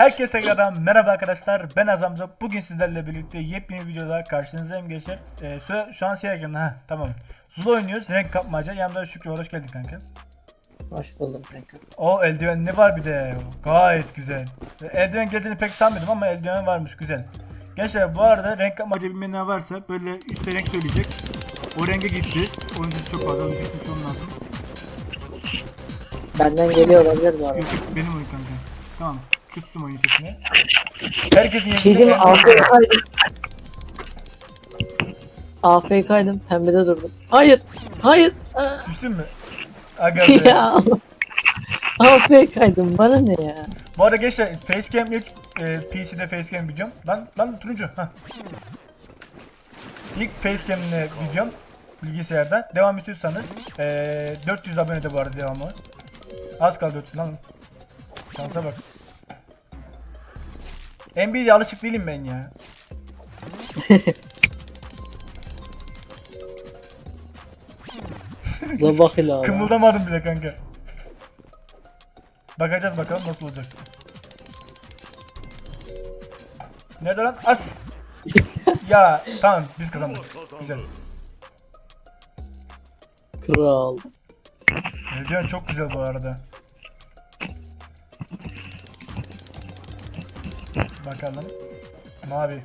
Herkese tekrardan merhaba arkadaşlar. Ben Azamca. Bugün sizlerle birlikte yepyeni videoda karşınızdayım gençler. Ee, şu, an şey ekranında. Ha tamam. Zula oynuyoruz. Renk kapmaca. Yanımda Şükrü. Hoş geldin kanka. Hoş buldum kanka. O eldiven ne var bir de. Gayet güzel. Eldiven geldiğini pek sanmıyordum ama eldiven varmış. Güzel. Gençler bu arada renk kapmaca bilmeyenler varsa böyle üstte renk söyleyecek. O renge gideceğiz. Oyuncu çok fazla. Oyuncu çok lazım. Benden geliyor olabilir bu arada. Benim oyun kanka. Tamam. Kıstım oyun sesini. Herkesin yerinde AFK'ydım. AFK'ydım. Pembede durdum. Hayır. Hayır. Aa, Düştün mü? Aga be. ya. AFK'ydım. Bana ne ya? Bu arada gençler facecam yok. E, PC'de facecam videom. Lan lan turuncu. Hah. İlk facecam'le videom bilgisayarda. Devam istiyorsanız e, 400 abonede bu arada devamı. Az kaldı 400 lan. Şansa bak. NBA'ye alışık değilim ben ya. Zabah ile abi. Kımıldamadım bile kanka. Bakacağız bakalım nasıl olacak. Nerede lan? As! ya tamam biz kazandık. Güzel. Kral. Eldiven çok güzel bu arada. Bakalım. Mavi.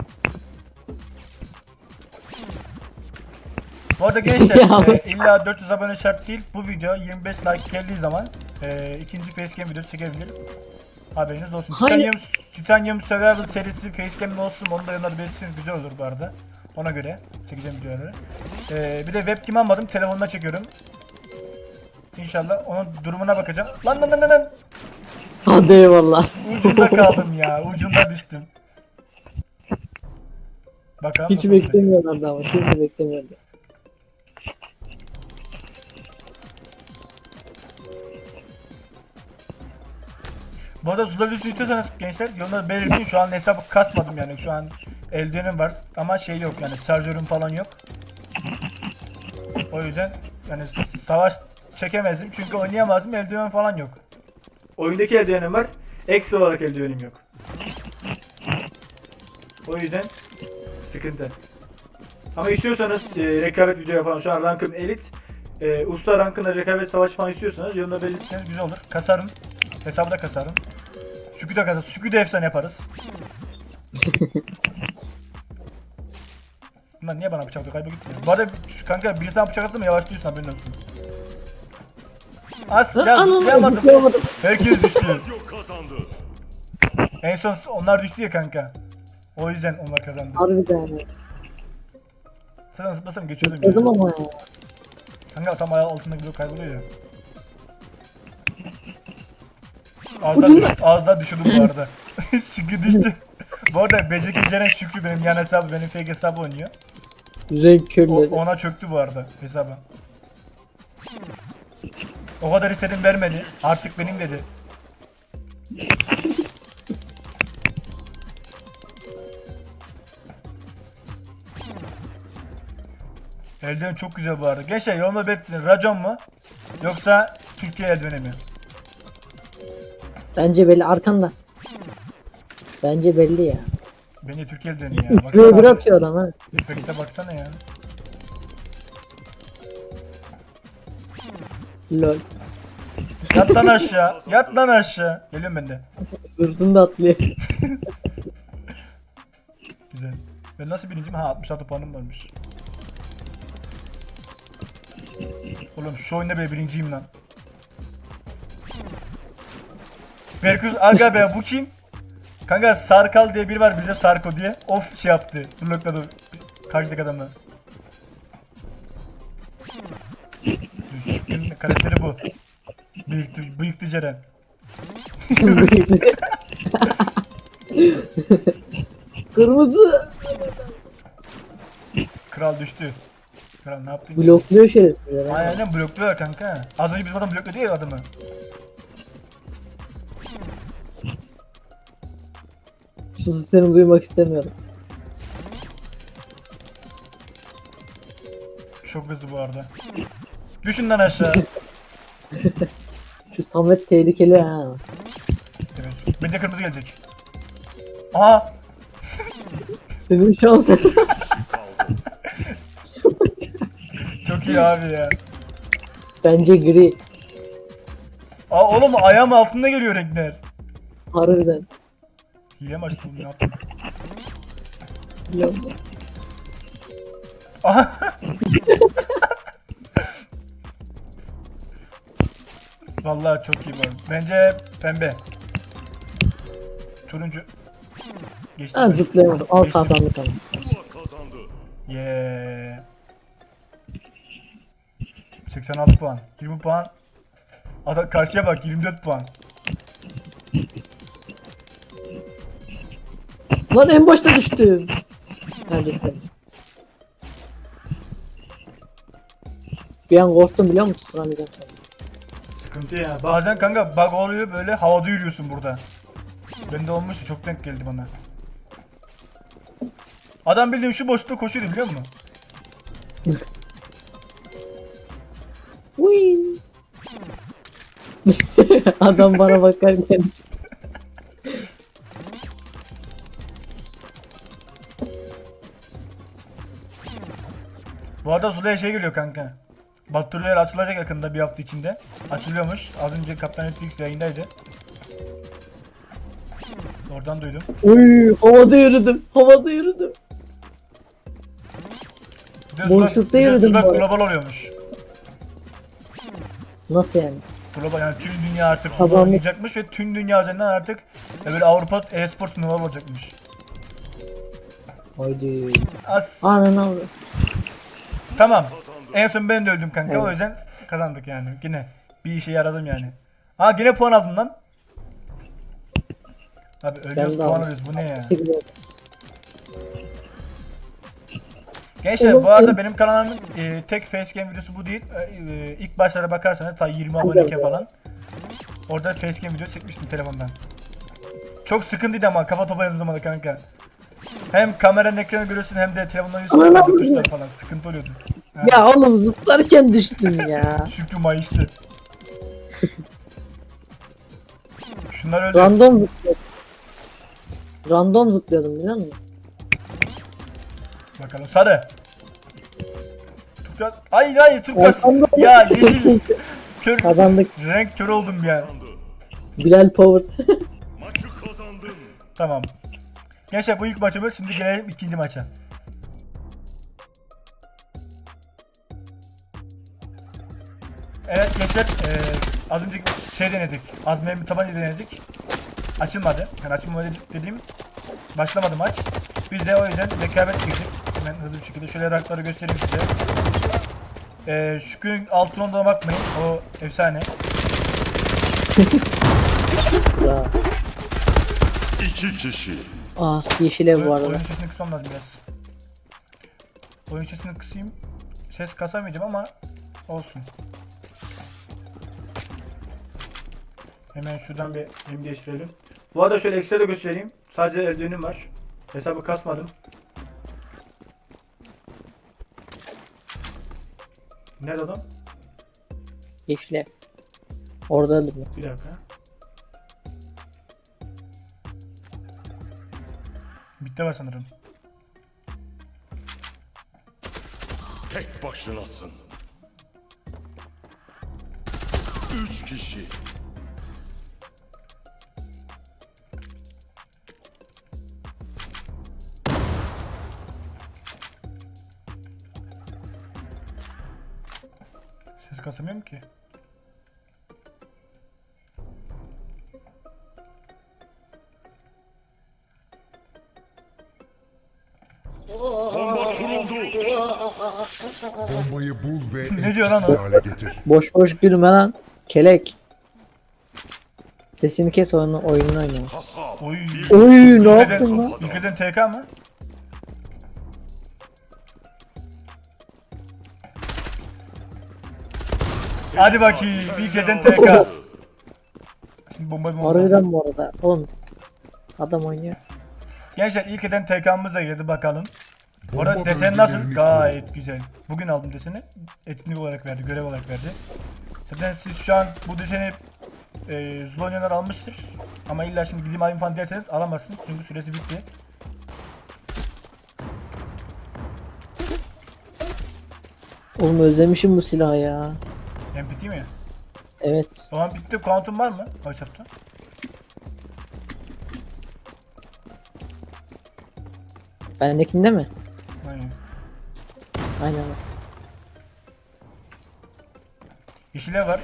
Bu arada gençler e, illa 400 abone şart değil. Bu video 25 like geldiği zaman e, ikinci facecam videosu çekebilirim. Haberiniz olsun. Hayır. Titanium, Titanium Survival serisi facecam olsun onu da yanına belirtirseniz güzel olur bu arada. Ona göre çekeceğim videoları. E, bir de webcam almadım telefonla çekiyorum. İnşallah onun durumuna bakacağım. Lan lan lan, lan. Hadi eyvallah. Ucunda kaldım ya. Ucunda düştüm. Bakalım Hiç nasıl olacak. beklemiyorlardı ama. Kimse beklemiyordu. Bu arada Zula videosu istiyorsanız gençler yorumları belirtin. Şu an hesabı kasmadım yani. Şu an eldivenim var ama şey yok yani şarjörüm falan yok. O yüzden yani savaş çekemezdim çünkü oynayamazdım eldiven falan yok. Oyundaki eldivenim var. Ekstra olarak eldivenim yok. O yüzden sıkıntı. Ama istiyorsanız e, rekabet video falan şu an rankım elit. E, usta rankında rekabet savaş falan istiyorsanız yorumda belirtirseniz güzel olur. Kasarım. Hesabı da kasarım. Şükü de kasarız. Şükü de efsane yaparız. Bunlar niye bana bıçak atıyor? Kaybı gitmiyor. Bu arada kanka birisi bıçak attı mı yavaşlıyorsun haberin olsun. As ya zıplayamadım. Herkes düştü. Yok kazandı. En son onlar düştü ya kanka. O yüzden onlar kazandı. Harbiden. Sen zıplasam geçiyordum ya. Ama ya. Kanka tam ayağı altında gidiyor kayboluyor ya. Az daha, Ucunda. düş, daha düşürdüm bu arada. Şükrü düştü. bu arada Beceki Ceren Şükrü benim yan hesabı, benim fake hesabı oynuyor. O, körleri. ona çöktü bu arada hesabı. O kadar istedim vermedi. Artık benim dedi. Eldiven çok güzel bu arada. Gençler yorumda belirtin. Racon mu? Yoksa Türkiye eldiveni mi? Bence belli arkanda. Bence belli ya. Bence Türkiye eldiveni ya. Şuraya bir atıyor adam ha. Efekte baksana ya. Lol. Yat lan aşağı. Yat lan aşağı. Geliyorum ben de. Hırsını da atlıyor. Güzel. Ben nasıl birinciyim? Ha 66 puanım varmış. Oğlum şu oyunda bile birinciyim lan. Berkuz aga be bu kim? Kanka Sarkal diye biri var bize Sarko diye. Of şey yaptı. Blokladı karşıdaki adamı. Karakteri bu. Bıyıktı, bıyıktı Ceren. Kırmızı. Kral düştü. Kral ne yaptın? Blokluyor şerefsizler. ha. Aynen blokluyor kanka. Az önce bizim adam blokladı ya adamı. Sus seni duymak istemiyorum. Çok hızlı bu arada. Düşün lan aşağı. Şu Samet tehlikeli ha. evet. Bence kırmızı gelecek. Aha Senin şansın. çok iyi abi ya. Bence gri. Aa oğlum ayağım altında geliyor renkler. Harbiden. Hile mi açtım ne yaptım? Biliyorum. Aha. Vallahi çok iyi var. Bence pembe. Turuncu. Geçti. Ha zıplayamadım. Al Geçtim. kazandık ama. Yeah. 86 puan. 20 puan. Ada karşıya bak 24 puan. Lan en başta düştüm. Hadi sen. Bir an korktum biliyor musun? Sıramayacağım seni. Sıkıntı ya. Bazen kanka bug oluyor böyle havada yürüyorsun burada. Bende olmuştu çok denk geldi bana. Adam bildiğin şu boşlukta koşuyordu biliyor musun? Uy. Adam bana bakarken Bu arada Zula'ya şey geliyor kanka. Batırıyor açılacak yakında bir hafta içinde. Açılıyormuş. Az önce Kaptan Netflix yayındaydı. Oradan duydum. Uy havada yürüdüm. Havada yürüdüm. Bir de Boşlukta bir de yürüdüm Zula bu arada. global oluyormuş. Nasıl yani? Global yani tüm dünya artık Tamam. Zula oynayacakmış ve tüm dünya üzerinden artık e, böyle Avrupa e-spor turnuvaları olacakmış. Haydi. As. Ananı avradım. Tamam. En son ben de öldüm kanka o Evet. yüzden kazandık yani. Yine bir işe yaradım yani. Ha yine puan aldım lan. Abi ölüyoruz puan alıyoruz bu ne ya? Oldu. Gençler bu arada en- benim kanalımın e, tek facecam videosu bu değil. E, e, ilk başlara bakarsanız ta 20 Hadi aboneyken falan. Orada facecam video çekmiştim telefondan. Çok sıkıntıydı ama kafa topladığım zaman kanka. Hem kameranın ekranı görüyorsun hem de telefondan tuşlar falan sıkıntı oluyordu. Ya oğlum zıplarken düştüm ya. Şükrü mayıştı. Şunlar öldü. Random zıplıyordum. Random zıplıyordum biliyor musun? Bakalım sarı. Turkuaz. Hayır hayır turkuaz. Ya yeşil. Kör. Kazandık. Renk kör oldum ya. Bilal Power. Maçı kazandın. Tamam. Gençler bu ilk maçımız. Şimdi gelelim ikinci maça. Evet gençler eee az önce şey denedik. Azmiye bir tabanca denedik. Açılmadı. Yani açılmadı dediğim başlamadı maç. Biz de o yüzden rekabet girdik. Hemen hızlı bir şekilde şöyle rankları göstereyim size. Eee Şükrü'nün altın olduğuna bakmayın. O efsane. İki kişi. Ah yeşil ev arada. oyun sesini kısmam lazım biraz. Oyun sesini kısayım. Ses kasamayacağım ama olsun. Hemen şuradan bir hem geçirelim. Bu arada şöyle ekstra da göstereyim. Sadece eldivenim var. Hesabı kasmadım. Nerede adam? Yeşil ev. Orada ben. Bir dakika. Bitti var sanırım. Tek başınasın. Üç kişi. Kasamıyorum ki. Bomba kuruldu. Bombayı bul ve Ne diyor lan etkisiz hale getir. Boş boş gülme lan. Kelek. Sesini kes oyunu, oyununu oyna. Kasap. Oy. Oy ne yaptın lan? İlkeden TK mı? Hadi bakayım. İlkeden TK. Şimdi bomba bomba. Harbiden bu arada. Oğlum. Adam oynuyor. Gençler ilk eden TK'mız da girdi bakalım. Bu arada desen nasıl? Gayet güzel. Bugün aldım deseni. Etkinlik olarak verdi, görev olarak verdi. Zaten siz şu an bu deseni e, Zula oynayanlar almıştır. Ama illa şimdi gideyim alayım falan derseniz alamazsınız. Çünkü süresi bitti. Oğlum özlemişim bu silahı ya. MP değil mi? Evet. O zaman bitti. Kuantum var mı? O hesapta. Bendekinde mi? Aynen. Aynen. Yeşile var.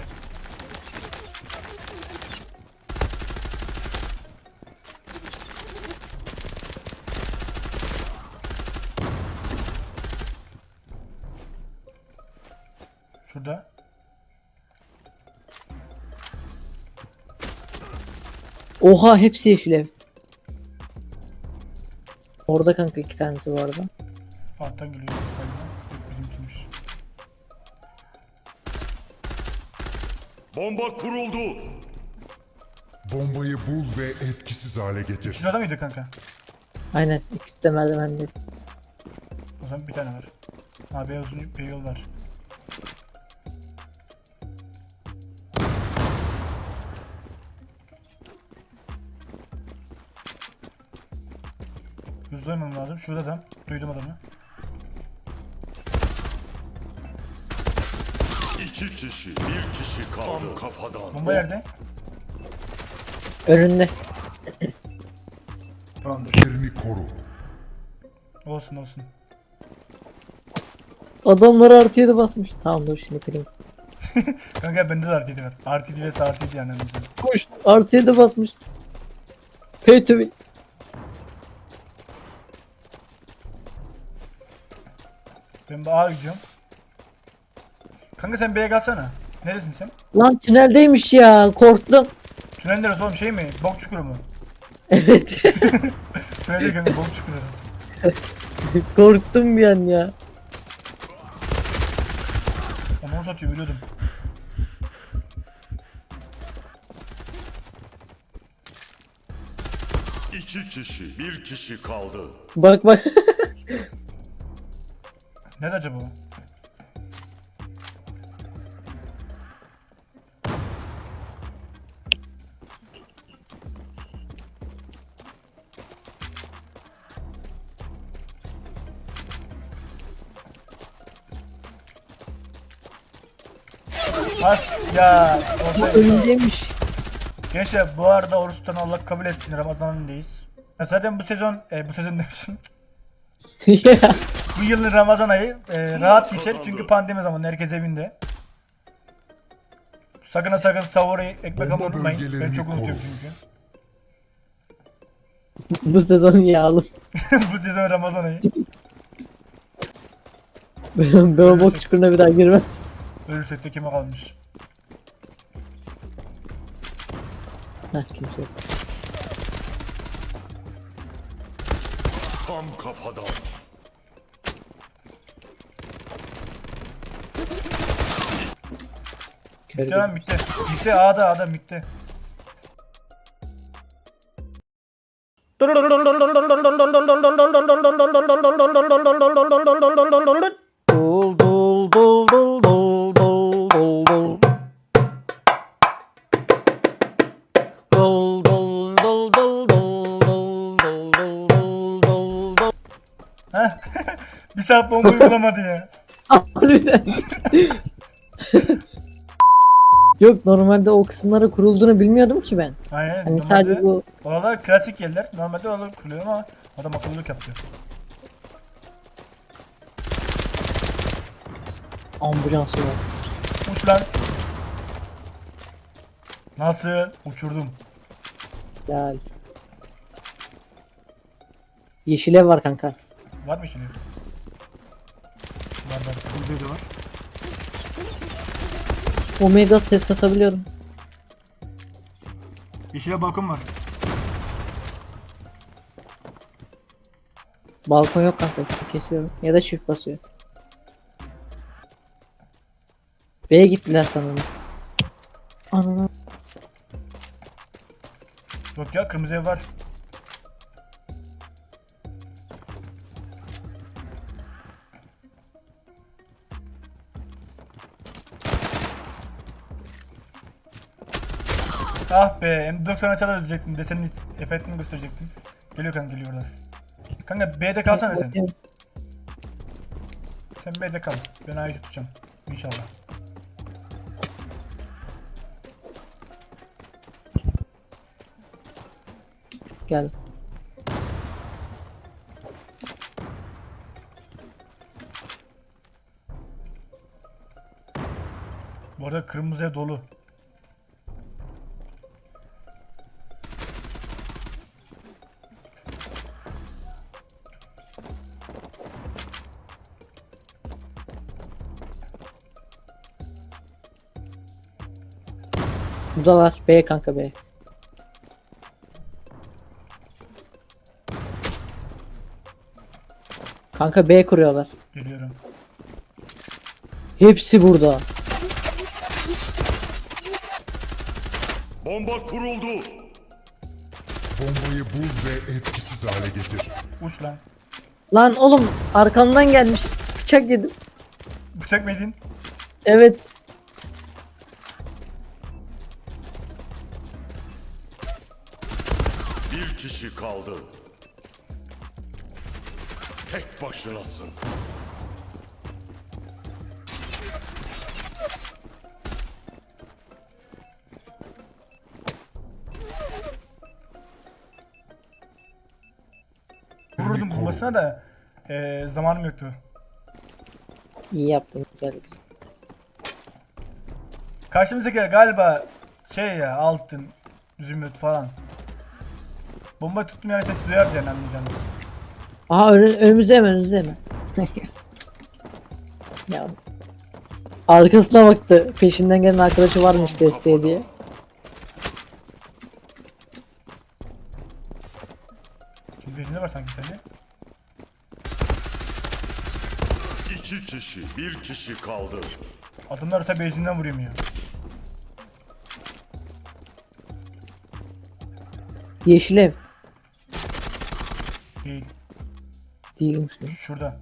Oha hepsi yeşil ev. Orada kanka iki tanesi geliyor. galiba. Yok, bizimkiymiş. Bomba kuruldu. Bombayı bul ve etkisiz hale getir. Şurada mıydı kanka? Aynen ikisi de merdivende. O zaman bir tane var. Ha beyaz bir yol var. Şurada da. Duydum adamı. İki kişi. Bir kişi kaldı. Kafadan. Bomba yerde. Önünde. Tamamdır. Yerini koru. Olsun olsun. Adamlar artı 7 basmış. Tamam dur şimdi kırayım. Kanka bende de RTD var. RTD ve SRTD yani. Koş. Artı 7 basmış. Pay to win. Ben bir A gidiyorum. Kanka sen B'ye kalsana. Neresin sen? Lan tüneldeymiş ya. Korktum. Tünel neresi oğlum şey mi? Bok çukuru mu? Evet. Tünel değil kanka bok çukuru. Korktum bir an ya. Onu satıyor biliyordum. İki kişi. Bir kişi kaldı. Bak bak. Nerede acaba o? As ya. orada- Önündeymiş. Gençler bu arada oruç tutan Allah kabul etsin Ramazan'ındayız. Ya zaten bu sezon, e, bu sezon demişim. Bu yılın Ramazan ayı e, rahat geçer çünkü pandemi zamanı herkes evinde. Sakın ha sakın sahuru ekmek Bomba almayı unutmayın. Ben çok unutuyorum çünkü. bu sezon yağlı. bu sezon Ramazan ayı. Ben, ben o bok çukuruna bir daha girmem. Ölürsek de kime kalmış? Heh kimse yok. Tam kafadan. Kör Devam bitti. Bitti A'da A'da bitti. Dul dul dul dul dul dul dul dul. Dul dul dul dul dul dul dul dul dul dul dul. Heh. bir saat bombayı bulamadı ya. Harbiden. Yok normalde o kısımlara kurulduğunu bilmiyordum ki ben. Aynen. Hani normalde sadece bu Oralar klasik yerler. Normalde oralar kuruluyor ama adam akıllılık yapıyor. ambulansı var. Uç lan. Nasıl? Uçurdum. Gel. Yeşil ev var kanka. Var mı şimdi? Var var. Burada da var. Omega ses katabiliyorum. Yeşile balkon var. Balkon yok kanka. Kesiyorum. Ya da çift basıyor. B'ye gittiler sanırım. Ananı. Yok ya kırmızı ev var. Ah be M90 açar ölecektim. Desenin efektini gösterecektim. Geliyor kanka geliyorlar. Kanka B'de kalsana sen. Sen B'de kal. Ben A'yı tutacağım. İnşallah. Gel. Bu arada kırmızıya dolu. Buradalar. B kanka B. Kanka B kuruyorlar. Geliyorum. Hepsi burada. Bomba kuruldu. Bombayı bul ve etkisiz hale getir. Uç lan. Lan oğlum arkamdan gelmiş. Bıçak yedim. Bıçak mı yedin? Evet. Kaldı. Tek başınasın. Vururdum bulmasına da eee zamanım yoktu. İyi yaptın güzel. güzel. Karşımızdaki galiba şey ya altın, zümrüt falan. Bomba tuttum yani ses duyar diye anlayacağım. Aha önü, önümüzde hemen önümüzde hemen. ya. Arkasına baktı. Peşinden gelen arkadaşı varmış desteğe diye. Birinde var sanki sende. İki kişi, bir kişi kaldı. Adamlar öte bezinden vuruyor ya. Yeşil ev. Değilmiş. lan. Şurada.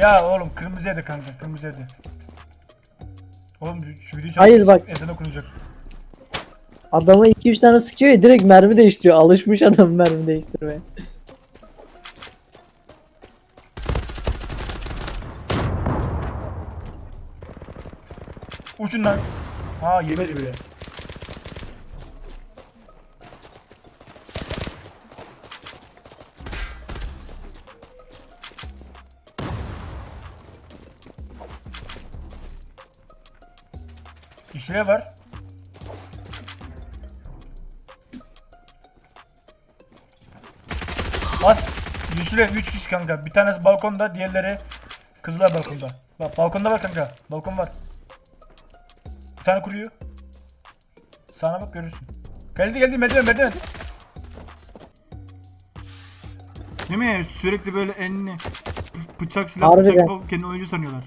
Ya oğlum kırmızı yedi kanka kırmızı yedi. Oğlum şu videoyu çabuk Hayır bak. ezan okunacak. Adama 2-3 tane sıkıyor ya direkt mermi değiştiriyor. Alışmış adam mermi değiştirmeye. Ucundan. Ha yemedi bile. İşine var. As. Yeşile 3 kişi kanka. Bir tanesi balkonda, diğerleri kızlar balkonda. Bak balkonda var kanka. Balkon var. Tane kuruyor. Sana bak görürsün. Geldi geldi merdiven merdiven. Değil mi? Sürekli böyle elini bıçak silah Harbiden. bıçak yapıp kendini oyuncu sanıyorlar.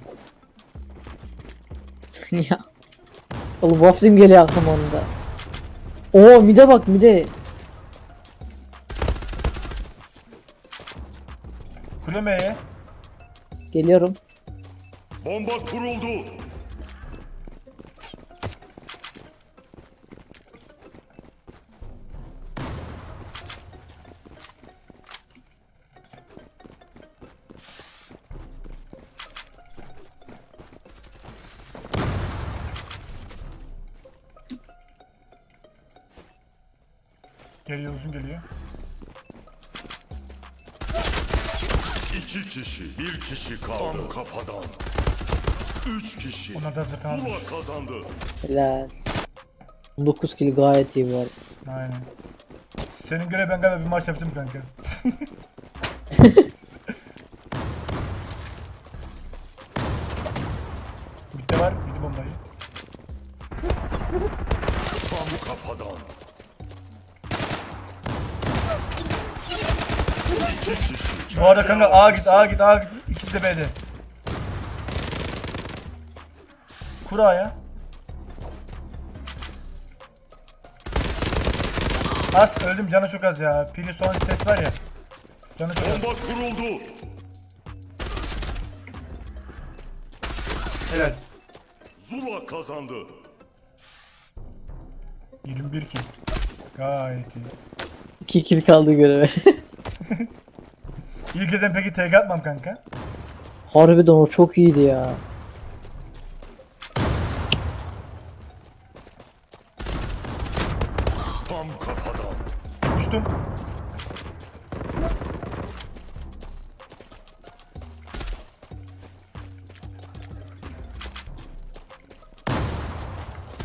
ya. Oğlum Waflim geliyor aklıma onun da. Oo mide bak mide. Kuruyor mu E'ye? Geliyorum. Bomba kuruldu. Uzun geliyor. İki kişi, bir kişi kaldı. Tam kafadan. Üç kişi. Onlar da zaten Zula kazandı. Helal. 9 kill gayet iyi arada. Aynen. Senin göre ben galiba bir maç yaptım kanka. arada kanka A git, A git, A git. İkisi de B'de. Kura ya. Az öldüm canı çok az ya. Pili son ses var ya. Canı çok. Bomba kuruldu. Helal. Zula kazandı. 21 kill. Gayet iyi. 2 kill kaldı göreve. İlk eden peki TG atmam kanka. Harbiden o çok iyiydi ya. Tam kafadan. Uçtum.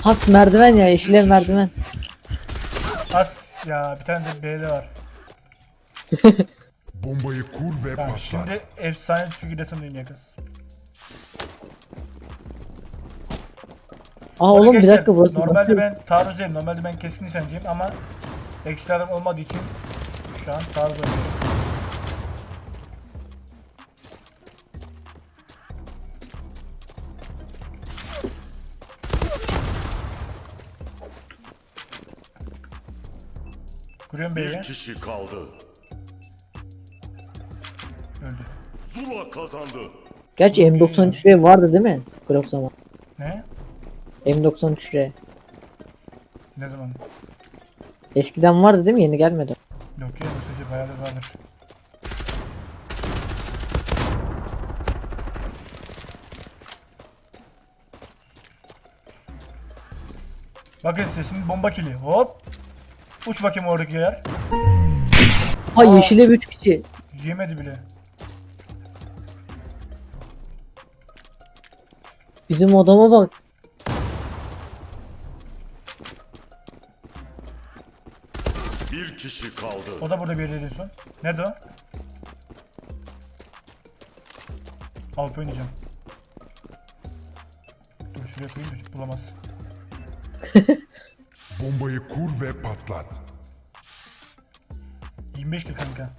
Has merdiven ya yeşil ev merdiven. As ya bir tane de B'de var. Bombayı kur ve Tamam patlat. şimdi efsane figür resimliyim yakın. Aa oğlum bir dakika burası Normalde bakıyor. ben taarruzdayım. Normalde ben keskin nişancıyım ama ekstralarım olmadığı için şu an taarruz oynuyorum. Kuruyorum Bir kişi kaldı. Zula kazandı. Gerçi M93R vardı değil mi? Graf zaman. Ne? M93R. Ne zaman? Eskiden vardı değil mi? Yeni gelmedi. Yok ya bu sözü bayağıdır vardır. Bakın size şimdi bomba kili. Hop. Uç bakayım oradaki yer. Ha yeşil ev 3 kişi. Yemedi bile. Bizim odama bak. Bir kişi kaldı. O da burada bir yerde son. Nerede o? Alıp oynayacağım. Dur şuraya koyayım da bulamaz. Bombayı kur ve patlat. 25 kill kanka.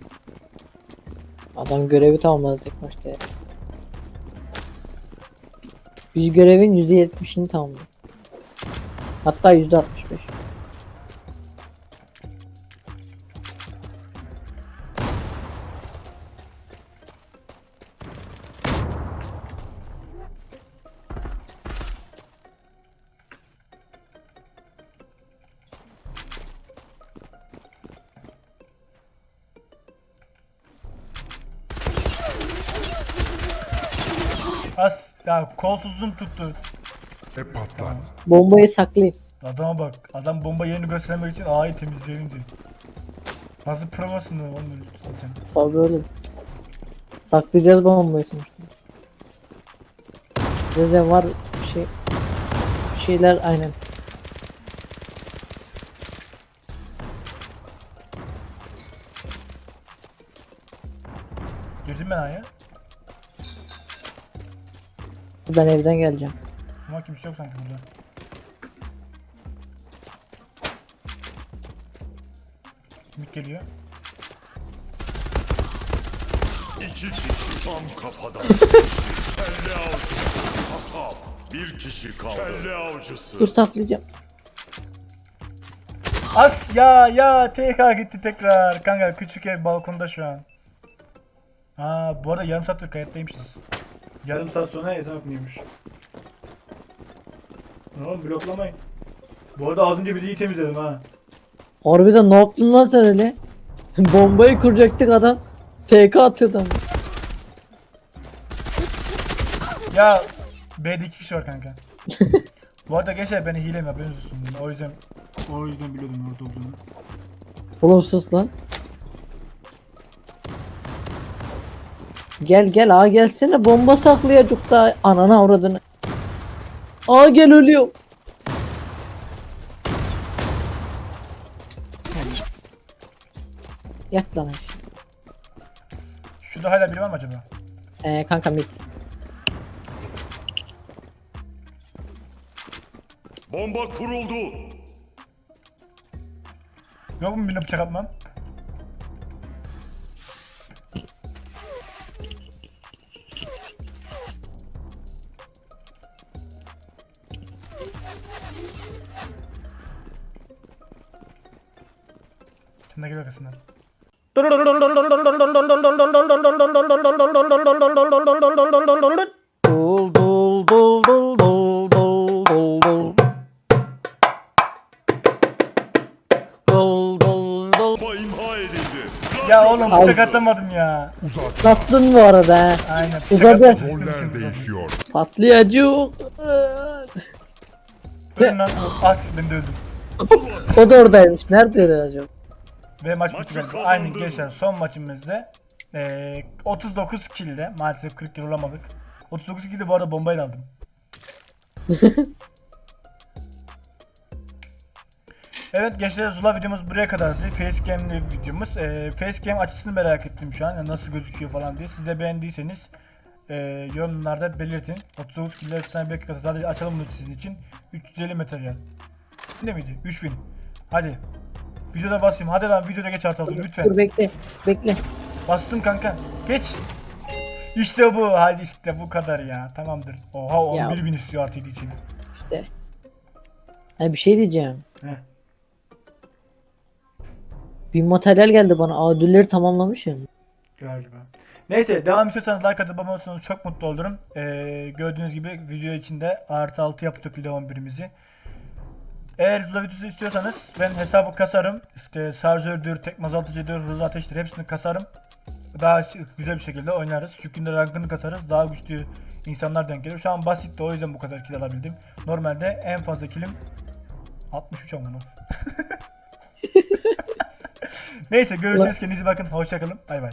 Adam görevi tamamladı tek başta ya. Biz görevin %70'ini tamamladık. Hatta %65. Ya kolsuzluğum tuttu. Ve patlat. Bombayı saklayayım. Adama bak. Adam bomba yerini göstermek için A'yı temizleyelim diyor. Nasıl provasın oğlum sen? Tabii öyle. Saklayacağız bombayı sonuçta. Bizde var bir şey. Bir şeyler aynen. Girdim ben A'ya. Ben evden geleceğim. Ama kimse yok sanki burada. Mik geliyor. İki kişi tam kafadan. Kelle avcısı. Kasap. Bir kişi kaldı. Kelle avcısı. Dur saklayacağım. As ya ya TK gitti tekrar. Kanka küçük ev balkonda şu an. Aa bu arada yarım saattir kayıttaymışız. Yarım saat sonra ezan okunuyormuş. Oğlum bloklamayın. Bu arada az önce bir iyi temizledim ha. Harbiden ne yaptın lan sen öyle? Bombayı kuracaktık adam. TK atıyordu ama. Ya B'de iki kişi var kanka. bu arada gençler beni hile mi haberiniz olsun. O yüzden o yüzden biliyordum orada olduğunu. Oğlum sus lan. Gel gel a gelsene bomba saklayacak da anana avradını. A gel ölüyor. Yat lan. Şurada hala biri var mı acaba? Ee, kanka mit. Bomba kuruldu. Yok mu birine bıçak atmam? Oğlum bıçak atamadım ya. Uzat. Sattın bu arada ha. Aynen. bıçak Uzadı. atamadım. Roller değişiyor. Patlayacak. Ölün lan. As ben de öldüm. O da oradaymış. Neredeydi acaba? Ve maç bitti. Aynen gençler son maçımızda eee 39 kill'de maalesef 40 kill olamadık. 39 kill'de bu arada bombayla aldım. evet gençler Zula videomuz buraya kadardı. Facecam'li videomuz. Eee Facecam açısını merak ettim şu an. Yani nasıl gözüküyor falan diye. Siz de beğendiyseniz eee yorumlarda belirtin. 39 kill'de efsane bir dakikada sadece açalım bunu sizin için. 350 materyal. Ne miydi? 3000. Hadi. Videoda basayım. Hadi lan videoda geç artık lütfen. Dur bekle. Bekle. Bastım kanka. Geç. İşte bu. Hadi işte bu kadar ya. Tamamdır. Oha 11 bin istiyor artık için. İşte. Hani bir şey diyeceğim. Heh. Bir materyal geldi bana. Ödülleri tamamlamış ya. Galiba. Neyse devam istiyorsanız like atıp abone olursanız çok mutlu olurum. Ee, gördüğünüz gibi video içinde artı 6 yaptık bile 11'imizi. Eğer Zula videosu istiyorsanız ben hesabı kasarım. İşte şarjördür, tekme azaltıcıdır, hızlı ateştir hepsini kasarım. Daha güzel bir şekilde oynarız. Çünkü de rankını kasarız. Daha güçlü insanlar denk gelir. Şu an basit de o yüzden bu kadar kill alabildim. Normalde en fazla killim 63 ama. Neyse görüşürüz. Kendinize bakın. Hoşçakalın. Bay bay.